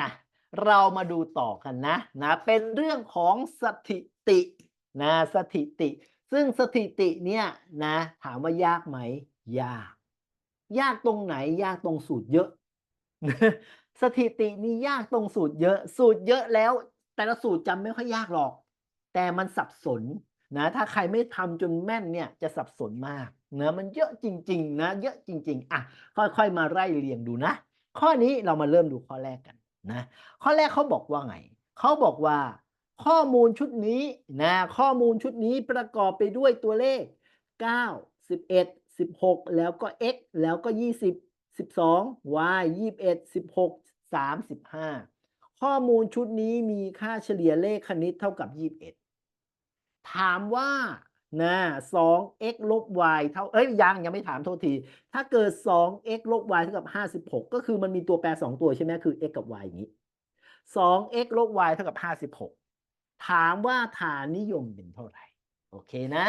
นะเรามาดูต่อกันนะนะเป็นเรื่องของสถิตินะสถิติ ซึ่งสถิติเนี่ยนะถามว่ายากไหมยาก ยากตรงไหนยากตรงสูตรเยอะ สถิตินี่ยากตรงสูตรเยอะ สูตรเยอะแล้ว แต่ละสูตรจำไม่ค่อยยากหรอก แต่มันสับสนนะถ้าใครไม่ทำจนแม่นเนี่ยจะสับสนมากนะมันเยอะจริง ๆ นะ เยอะจริง ๆ อะ ค่อย ๆ มาไล่เรียงดูนะ ข้อนี้เรามาเริ่มดูข้อแรกกัน นะข้อแรกเขาบอกว่าไงเขาบอกว่าข้อมูลชุดนี้นะข้อมูลชุดนี้ประกอบไปด้วยตัวเลข 9 11 16 แล้วก็ x แล้วก็ 20 12 y 21 16 35 ข้อมูลชุดนี้มีค่าเฉลี่ยเลขคณิตเท่ากับ 21 ถามว่า นะ 2x ลบ y เท่า เอ้ย ยัง ยังไม่ถามโทษที ถ้าเกิด 2x ลบ y เท่ากับ56ก็คือมันมีตัวแปร2ตัวใช่ไหมคือ x กับ y อย่างนี้ 2x ลบ y เท่ากับ56ถามว่าฐานนิยมเป็นเท่าไหร่ โอเคนะ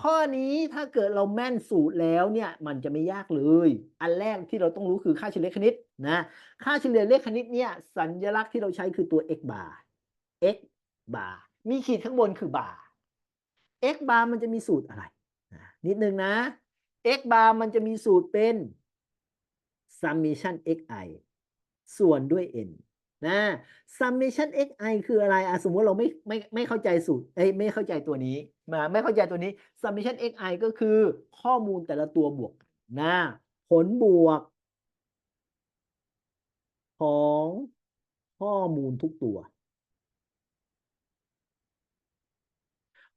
ข้อนี้ถ้าเกิดเราแม่นสูตรแล้วเนี่ย มันจะไม่ยากเลย อันแรกที่เราต้องรู้คือค่าเฉลี่ยคณิตนะ ค่าเฉลี่ยเลขคณิตเนี่ย สัญลักษณ์ที่เราใช้คือตัว x bar x bar มีขีดข้างบนคือ bar x bar มันจะมีสูตรอะไร นิดนึงนะ x bar มันจะมีสูตรเป็น summation xi ส่วนด้วย n นะ summation xi คืออะไรอะสมมติเราไม่ไม่ไม่เข้าใจสูตรเอ้ยไม่เข้าใจตัวนี้มาไม่เข้าใจตัวนี้ summation xi ก็คือข้อมูลแต่ละตัวบวกนนะผลบวก ของข้อมูลทุกตัว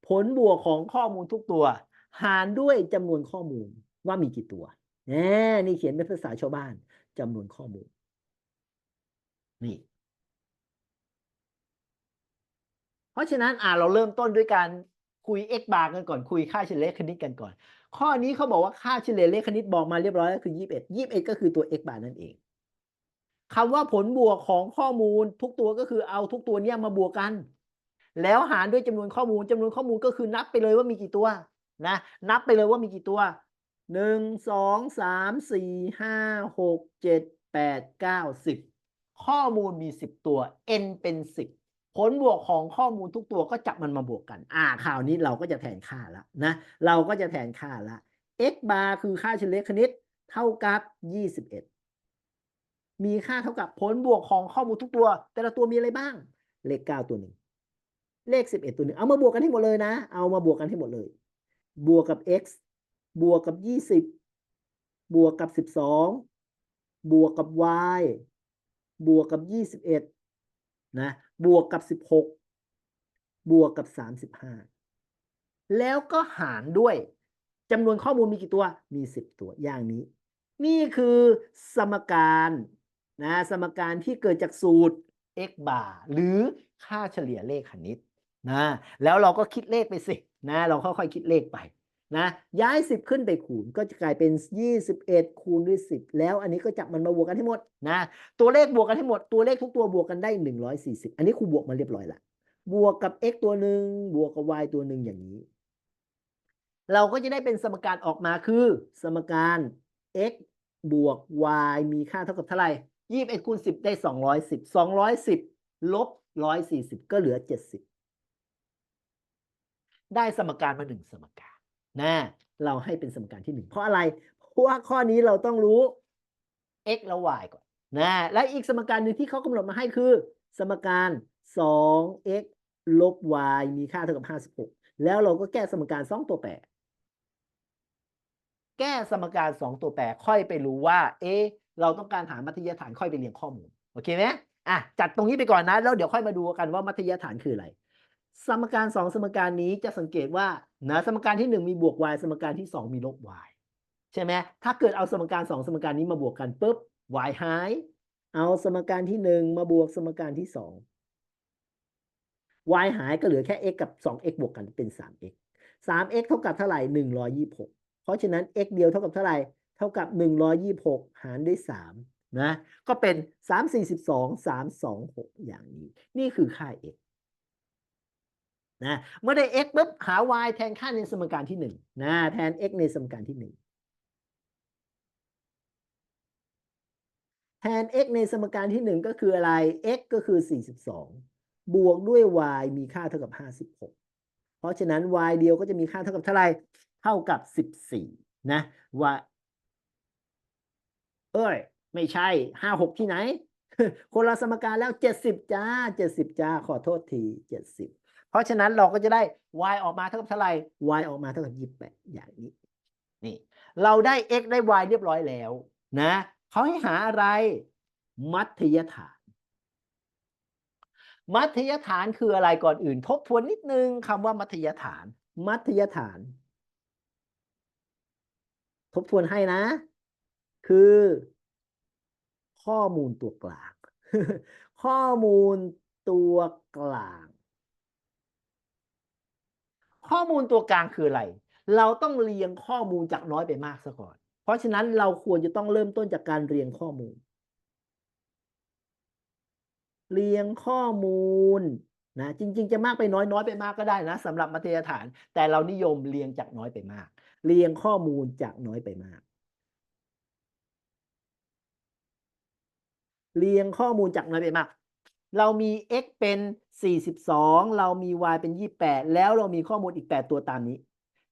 ผลบวกของข้อมูลทุกตัว หารด้วยจำนวนข้อมูลว่ามีกี่ตัวแน่นี่เขียนเป็นภาษาชาวบ้านจำนวนข้อมูล นี่ เพราะฉะนั้นอ่าเราเริ่มต้นด้วยการคุย x bar กันก่อนคุยค่าเฉลี่ยเลขคณิตกันก่อน ข้อนี้เขาบอกว่าค่าเฉลี่ยเลขคณิตบอกมาเรียบร้อยแล้วคือ 21 21 ก็คือตัว x bar นั่นเองคำว่าผลบวกของข้อมูลทุกตัวก็คือเอาทุกตัวเนี้ยมาบวกกัน แล้วหารด้วยจำนวนข้อมูลจำนวนข้อมูลก็คือนับไปเลยว่ามีกี่ตัวนะนับไปเลยว่ามีกี่ตัวหนึ่งสองสามสี่ห้าหกเจ็ดแปดเก้าสิบข้อมูลมีสิบตัว n เป็นสิบผลบวกของข้อมูลทุกตัวก็จับมันมาบวกกัน อ่าข่าวนี้เราก็จะแทนค่าแล้วนะ เราก็จะแทนค่าละ x bar คือค่าเฉลี่ยคณิตเท่ากับยี่สิบเอ็ดมีค่าเท่ากับผลบวกของข้อมูลทุกตัว แต่ละตัวมีอะไรบ้าง เลขเก้าตัวหนึ่ง เลขสิบเอ็ดตัวหนึ่งเอามาบวกกันให้หมดเลยนะ เอามาบวกกันให้หมดเลย บวกกับ x บวกกับยี่สิบบวกกับสิบสองบวกกับ y บวกกับยี่สิบเอ็ดนะ บวกกับสิบหกบวกกับสามสิบห้าแล้วก็หารด้วยจำนวนข้อมูลมีกี่ตัว มีสิบตัว อย่างนี้ นี่คือสมการนะ สมการที่เกิดจากสูตร x bar หรือค่าเฉลี่ยเลขคณิต นะแล้วเราก็คิดเลขไปสินะเราค่อยๆคิดเลขไปนะย้าย 10 ขึ้นไปคูณก็จะกลายเป็น 21 คูณด้วย 10 แล้วอันนี้ก็จับมันมาบวกกันให้หมดนะตัวเลขบวกกันให้หมดตัวเลขทุกตัวบวกกันได้ 140 อันนี้ครูบวกมาเรียบร้อยละบวกกับ x ตัวหนึ่งบวกกับ y ตัวหนึ่งอย่างนี้ เราก็จะได้เป็นสมการออกมาคือ สมการ x บวก y มีค่าเท่ากับเท่าไหร่ยี่สิบเอ็ดคูณสิบได้สองร้อยสิบสองร้อยสิบลบร้อยสี่สิบก็เหลือเจ็ดสิบ ได้สมการมาหนึ่งสมการนะเราให้เป็นสมการที่หนึ่งเพราะอะไร เพราะว่าข้อนี้เราต้องรู้ x และ y ก่อนนะและอีกสมการหนึ่งที่เขากำหนดมาให้คือ สมการ 2x ลบ y มีค่าเท่ากับ 56 แล้วเราก็แก้สมการ 2 ตัวแปร แก้สมการ 2 ตัวแปรค่อยไปรู้ว่า เอ๊เราต้องการหามัธยฐานค่อยไปเรียงข้อมูล โอเคไหมอะจัดตรงนี้ไปก่อนนะ แล้วเดี๋ยวค่อยมาดูกันว่ามัธยฐานคืออะไร สมการ2สมการนี้จะสังเกตว่านะสมการที่ 1 มีบวก y สมการที่ 2 มีลบ y ใช่ไหมถ้าเกิดเอาสมการ 2 สมการนี้มาบวกกันปุ๊บ y หาย เอาสมการที่ 1 มาบวกสมการที่ 2 y หายก็เหลือแค่ x กับ 2x บวกกันเป็น 3x 3x เท่ากับเท่าไหร่ 126 เพราะฉะนั้น x เดียวเท่ากับเท่าไหร่ เท่ากับ 126 หารด้วย 3 นะ ก็เป็น 3 42 326 อย่างนี้ นี่คือค่า x นะเมื่อได้ x ปุ๊บหา y แทนค่าในสมการที่1นะแทน x ในสมการที่ 1 แทแทน x ในสมการที่หนึ่งก็คืออะไร x ก็คือ 42 บวกด้วย y มีค่าเท่ากับ 56 เพราะฉะนั้น y เดียวก็จะมีค่าเท่ากับเท่าไหร่เท่ากับ 14 นะ y เอ้ย ไม่ใช่ 56 ที่ไหน คนละสมการแล้ว 70 จ้า 70 จ้า ขอโทษที 70เพ ราะฉะนั้นเราก็จะได้ y ออกมาเท่ากับเท่าไหร่ y ออกมาเท่ากับ28อย่างนี้นี่เราได้ x ได้ y เรียบร้อยแล้วนะเขาให้หาอะไรมัธยฐาน มัธยฐานคืออะไรก่อนอื่น ทบทวนนิดนึงคำว่ามัธยฐาน มัธยฐาน ทบทวนให้นะ คือ ข้อมูลตัวกลาง ข้อมูลตัวกลาง ข้อมูลตัวกลางคืออะไร เราต้องเรียงข้อมูลจากน้อยไปมากซะก่อน เพราะฉะนั้นเราควรจะต้องเริ่มต้นจากการเรียงข้อมูล เรียงข้อมูลนะจริง ๆ จะมากไปน้อยน้อยไปมากก็ได้นะสำหรับมัธยฐาน แต่เรานิยมเรียงจากน้อยไปมาก เรียงข้อมูลจากน้อยไปมาก เรียงข้อมูลจากน้อยไปมาก เรามี x เป็น 42 เรามี y เป็น 28 แล้วเรามีข้อมูลอีก 8 ตัวตามนี้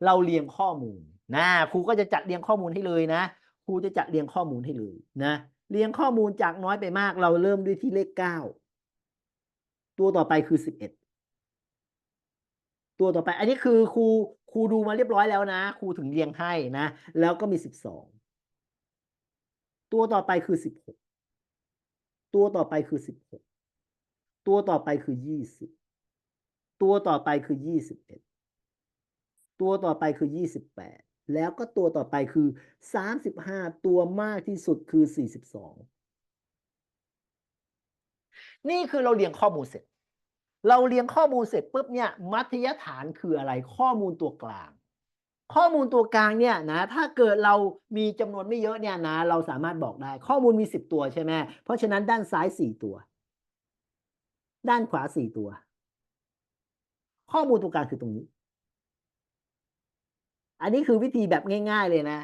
เราเรียงข้อมูลนะครูก็จะจัดเรียงข้อมูลให้เลยนะครูจะจัดเรียงข้อมูลให้เลยนะเรียงข้อมูลจากน้อยไปมาก เราเริ่มด้วยที่เลข 9 ตัวต่อไปคือ 11 ตัวต่อไป อันนี้คือครูครูดูมาเรียบร้อยแล้วนะครูถึงเรียงให้นะ แล้วก็มี 12 ตัวต่อไปคือ 16 ตัวต่อไปคือ 16 ตัวต่อไปคือ20ตัวต่อไปคือ21ตัวต่อไปคือ28แปดแล้วก็ตัวต่อไปคือ35ตัวมากที่สุดคือ42นี่คือเราเรียงข้อมูลเสร็จ เราเรียงข้อมูลเสร็จปุ๊บเนี่ยมัธยฐานคืออะไรข้อมูลตัวกลาง ข้อมูลตัวกลางเนี่ยนะถ้าเกิดเรามีจำนวนไม่เยอะเนี่ยนะเราสามารถบอกได้ข้อมูลมี 10 ตัวใช่ไหมเพราะฉะนั้นด้านซ้าย 4 ตัว ด้านขวา4ตัว ข้อมูลตัวกลางคือตรงนี้ อันนี้คือวิธีแบบง่ายๆเลยนะ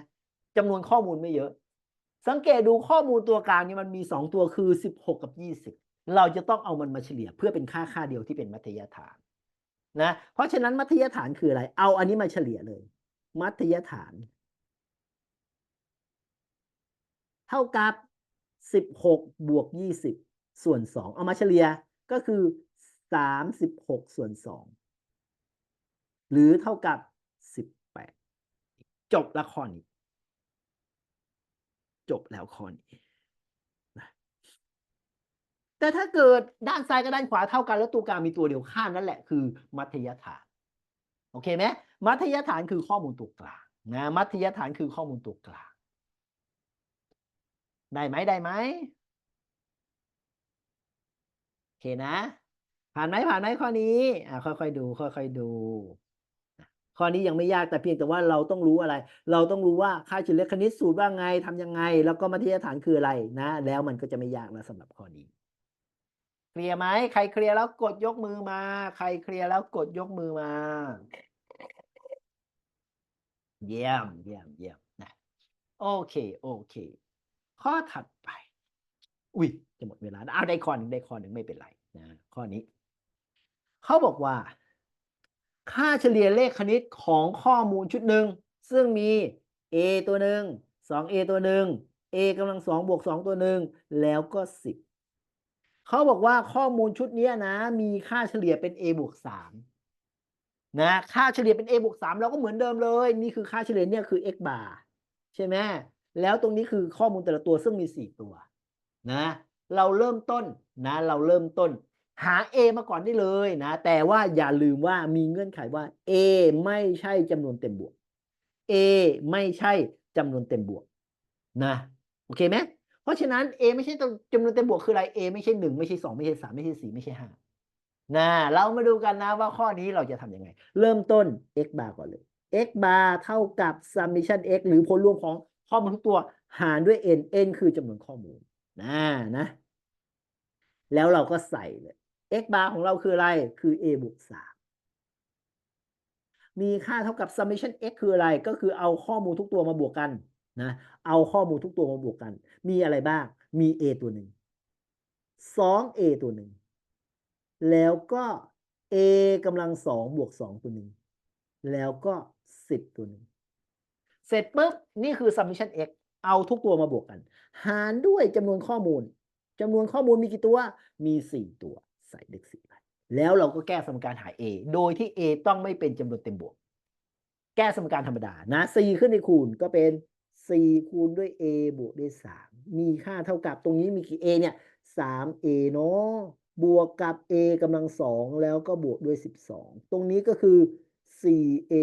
จำนวนข้อมูลไม่เยอะ สังเกตดูข้อมูลตัวกลางนี่มันมี2ตัวคือ16กับ20เราจะต้องเอามันมาเฉลี่ยเพื่อเป็นค่าค่าเดียวที่เป็นมัธยฐานนะเพราะฉะนั้นมัธยฐานคืออะไร เอาอันนี้มาเฉลี่ยเลย มัธยฐาน เท่ากับ 16 บวก 20 ส่วน 2 เอามาเฉลี่ย ก็คือ36ส่วน2หรือเท่ากับ18จบละข้อนี้ จบแล้วข้อนี้แต่ถ้าเกิดด้านซ้ายกับด้านขวาเท่ากันแล้วตัวกลางมีตัวเดียวข้ามนั่นแหละคือมัธยฐาน โอเคไหมมัธยฐานคือข้อมูลตัวกลางนะมัธยฐานคือข้อมูลตัวกลาง ได้ไหมได้ไหม เคนะ ผ่านไหมผ่านไหมข้อนี้อ่าค่อยๆดู ค่อยๆดู ข้อนี้ยังไม่ยากแต่เพียงแต่ว่าเราต้องรู้อะไร เราต้องรู้ว่าค่าเฉลี่ยคณิตสูตรว่าไงทำยังไง แล้วก็มัธยฐานคืออะไรนะ แล้วมันก็จะไม่ยากแล้วสำหรับข้อนี้เคลียร์ไหมใครเคลียร์แล้วกดยกมือมา ใครเคลียร์แล้วกดยกมือมา เยี่ยมเยี่ยมเยี่ยมนะโอเค โอเค ข้อถัดไป อุ้ยจะหมดเวลาแล้วเอาได้ข้อหนึ่งได้ข้อหนึ่งไม่เป็นไรนะข้อนี้ เขาบอกว่า ค่าเฉลี่ยเลขคณิตของข้อมูลชุดหนึ่งซึ่งมี a ตัวหนึ่ง 2a ตัวหนึ่ง a กำลังสองบวกสองตัวหนึ่งแล้วก็สิบเขาบอกว่าข้อมูลชุดนี้นะ มีค่าเฉลี่ยเป็น a บวกสามนะค่าเฉลี่ยเป็น a บวกสามเราก็เหมือนเดิมเลย นี่คือค่าเฉลี่ยเนี่ยคือ x bar ใช่ไหมแล้วตรงนี้คือข้อมูลแต่ละตัวซึ่งมีสี่ตัว นะเราเริ่มต้นนะเราเริ่มต้น หา a มาก่อนได้เลยนะ แต่ว่าอย่าลืมว่ามีเงื่อนไขว่า a ไม่ใช่จำนวนเต็มบวก a ไม่ใช่จำนวนเต็มบวกนะโอเคไหมเพราะฉะนั้น a ไม่ใช่จำนวนเต็มบวกคืออะไร a ไม่ใช่หนึ่งไม่ใช่สองไม่ใช่สามไม่ใช่สี่ไม่ใช่ห้านะเรามาดูกันนะว่าข้อนี้เราจะทำยังไง เริ่มต้น x bar ก่อนเลย x bar เท่ากับ summation x หรือผลรวมของข้อมูลทุกตัวหารด้วย n n คือจำนวนข้อมูล นะนะ แล้วเราก็ใส่เลย x bar ของเราคืออะไร คือ a บวกสามมีค่าเท่ากับ summation x คืออะไร ก็คือเอาข้อมูลทุกตัวมาบวกกันนะ เอาข้อมูลทุกตัวมาบวกกัน มีอะไรบ้าง มี a ตัวหนึ่ง 2a ตัวหนึ่ง แล้วก็ a กำลังสองบวกสองตัวหนึ่ง แล้วก็10ตัวหนึ่ง เสร็จปุ๊บ นี่คือ summation x เอาทุกตัวมาบวกกัน หารด้วยจำนวนข้อมูลจำนวนข้อมูลมีกี่ตัว มี 4 ตัว ใส่เลข4ไปแล้วเราก็แก้สมการหา a โดยที่ a ต้องไม่เป็นจำนวนเต็มบวก แก้สมการธรรมดานะ4ขึ้นในคูณก็เป็น4คูณด้วย a บวกด้วย 3 มีค่าเท่ากับตรงนี้มีกี่ a เนี่ย 3a เนาะบวกกับ a กำลังสองแล้วก็บวกด้วย 12 ตรงนี้ก็คือ 4a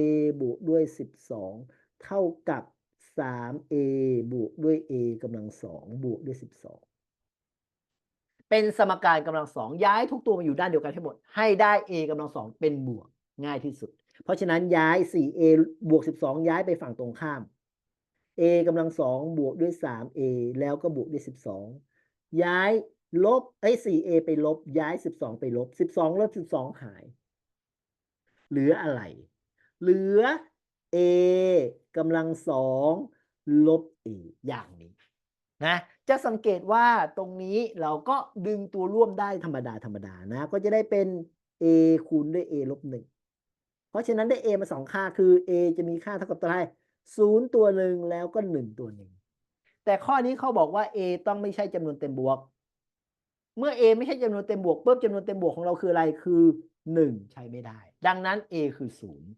บวกด้วย 12 เท่ากับ 3a บวกด้วย a กำลังสองบวกด้วย12เป็นสมการกำลังสองย้ายทุกตัวมาอยู่ด้านเดียวกันให้หมด ให้ได้ a กำลังสองเป็นบวกง่ายที่สุด เพราะฉะนั้นย้าย 4a บวก 12 ย้ายไปฝั่งตรงข้าม a กำลังสองบวกด้วย 3a แล้วก็บวกด้วย 12 ย้ายลบไอ้ 4a ไปลบ ย้าย 12 ไปลบ 12ลบ12 หาย เหลืออะไร เหลือ a กำลังสองลบ a ออย่างนี้นะจะสังเกตว่าตรงนี้เราก็ดึงตัวร่วมได้ธรรมดาธรรมดานะ ก็จะได้เป็น a คูณด้วย a ลบหนึ่งเพราะฉะนั้นได้ a มาสองค่าคือ a จะมีค่าเท่ากับตัวอะไรศูนย์ตัวหนึ่งแล้วก็หนึ่งตัวหนึ่งแต่ข้อนี้เขาบอกว่า a ต้องไม่ใช่จำนวนเต็มบวก เมื่อ a ไม่ใช่จำนวนเต็มบวกปุ๊บจำนวนเต็มบวกของเราคืออะไรคือหนึ่งใช้ไม่ได้ ดังนั้น a คือศูนย์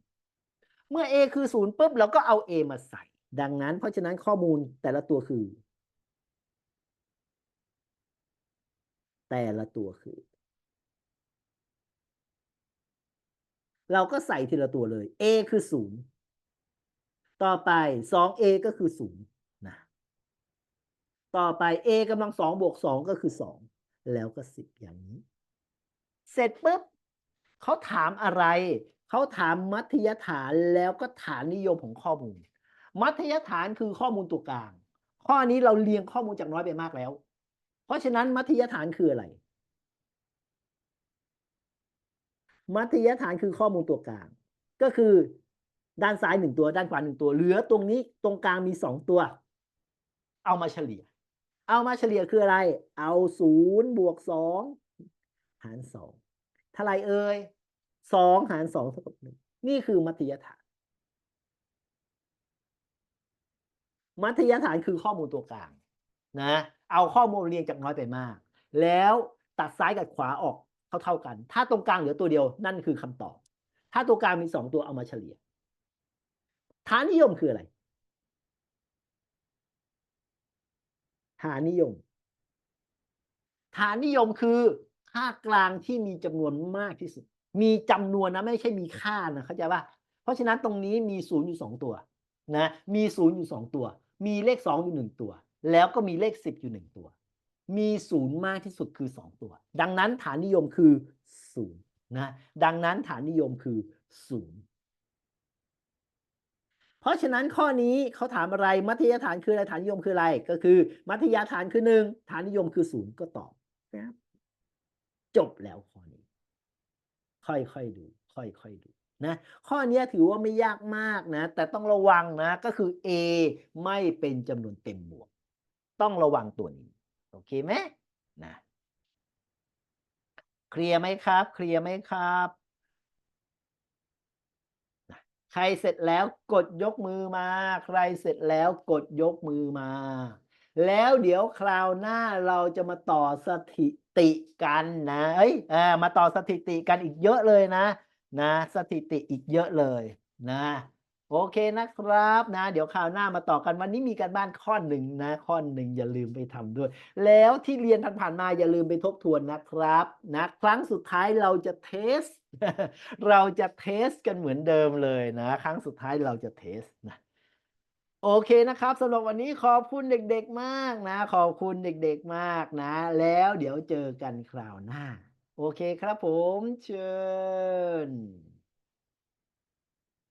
เมื่อ a คือศูนย์ปุ๊บเราก็เอา a มาใส่ ดังนั้น เพราะฉะนั้นข้อมูลแต่ละตัวคือ แต่ละตัวคือ เราก็ใส่ทีละตัวเลย a คือศูนย์ต่อไป 2a ก็คือศูนย์นะต่อไป a กำลังสองบวกสองก็คือสองแล้วก็สิบอย่างนี้ เสร็จปุ๊บเขาถามอะไร เขาถามมัธยฐานแล้วก็ฐานนิยมของข้อมูล มัธยฐานคือข้อมูลตัวกลาง ข้อนี้เราเรียงข้อมูลจากน้อยไปมากแล้ว เพราะฉะนั้นมัธยฐานคืออะไร มัธยฐานคือข้อมูลตัวกลาง ก็คือด้านซ้ายหนึ่งตัวด้านขวาหนึ่งตัว เหลือตรงนี้ตรงกลางมีสองตัว เอามาเฉลี่ย เอามาเฉลี่ยคืออะไร เอาศูนย์บวกสองหารสองเท่าไรเอ่ย สองหารสองเท่ากับหนึ่งนี่คือมัธยฐาน มัธยฐานคือข้อมูลตัวกลางนะ เอาข้อมูลเรียงจากน้อยไปมาก แล้วตัดซ้ายกับขวาออกเท่าเท่ากัน ถ้าตรงกลางเหลือตัวเดียวนั่นคือคำตอบ ถ้าตัวกลางมีสองตัวเอามาเฉลี่ย ฐานนิยมคืออะไร ฐานนิยม ฐานนิยมคือค่ากลางที่มีจำนวนมากที่สุด มีจำนวนนะไม่ใช่มีค่านะเข้าใจป่ะเพราะฉะนั้นตรงนี้มีศูนย์อยู่สองตัวนะมีศูนย์อยู่สองตัว มีเลขสองอยู่หนึ่งตัว แล้วก็มีเลขสิบอยู่หนึ่งตัว มีศูนย์มากที่สุดคือสองตัว ดังนั้นฐานนิยมคือศูนย์นะดังนั้นฐานนิยมคือศูนย์เพราะฉะนั้นข้อนี้เขาถามอะไรมัธยฐานคืออะไรฐานนิยมคืออะไร ก็คือ มัธยฐานคือหนึ่งฐานนิยมคือศูนย์ก็ตอบนะครับจบแล้วข้อนี้ ค่อยๆดู ค่อยๆดูนะข้อนี้ถือว่าไม่ยากมากนะ แต่ต้องระวังนะก็คือ a ไม่เป็นจำนวนเต็มบวก ต้องระวังตัวนี้ โอเคไหมนะเคลียร์ไหมครับ เคลียร์ไหมครับใครเสร็จแล้วกดยกมือมา ใครเสร็จแล้วกดยกมือมา แล้วเดี๋ยวคราวหน้าเราจะมาต่อสถิติกันนะเอ้ยเออมาต่อสถิติกันอีกเยอะเลยนะ นะ สถิติอีกเยอะเลยนะ โอเคนะครับนะ เดี๋ยวคราวหน้ามาต่อกันวันนี้มีการบ้านข้อหนึ่งนะ ข้อหนึ่งอย่าลืมไปทำด้วย แล้วที่เรียนผ่านๆมาอย่าลืมไปทบทวนนะครับ นะ ครั้งสุดท้ายเราจะเทส เราจะเทสกันเหมือนเดิมเลยนะ ครั้งสุดท้ายเราจะเทสนะ โอเคนะครับสำหรับวันนี้ขอบคุณเด็กๆมากนะ ขอบคุณเด็กๆมากนะ แล้วเดี๋ยวเจอกันคราวหน้า โอเคครับผมเชิญ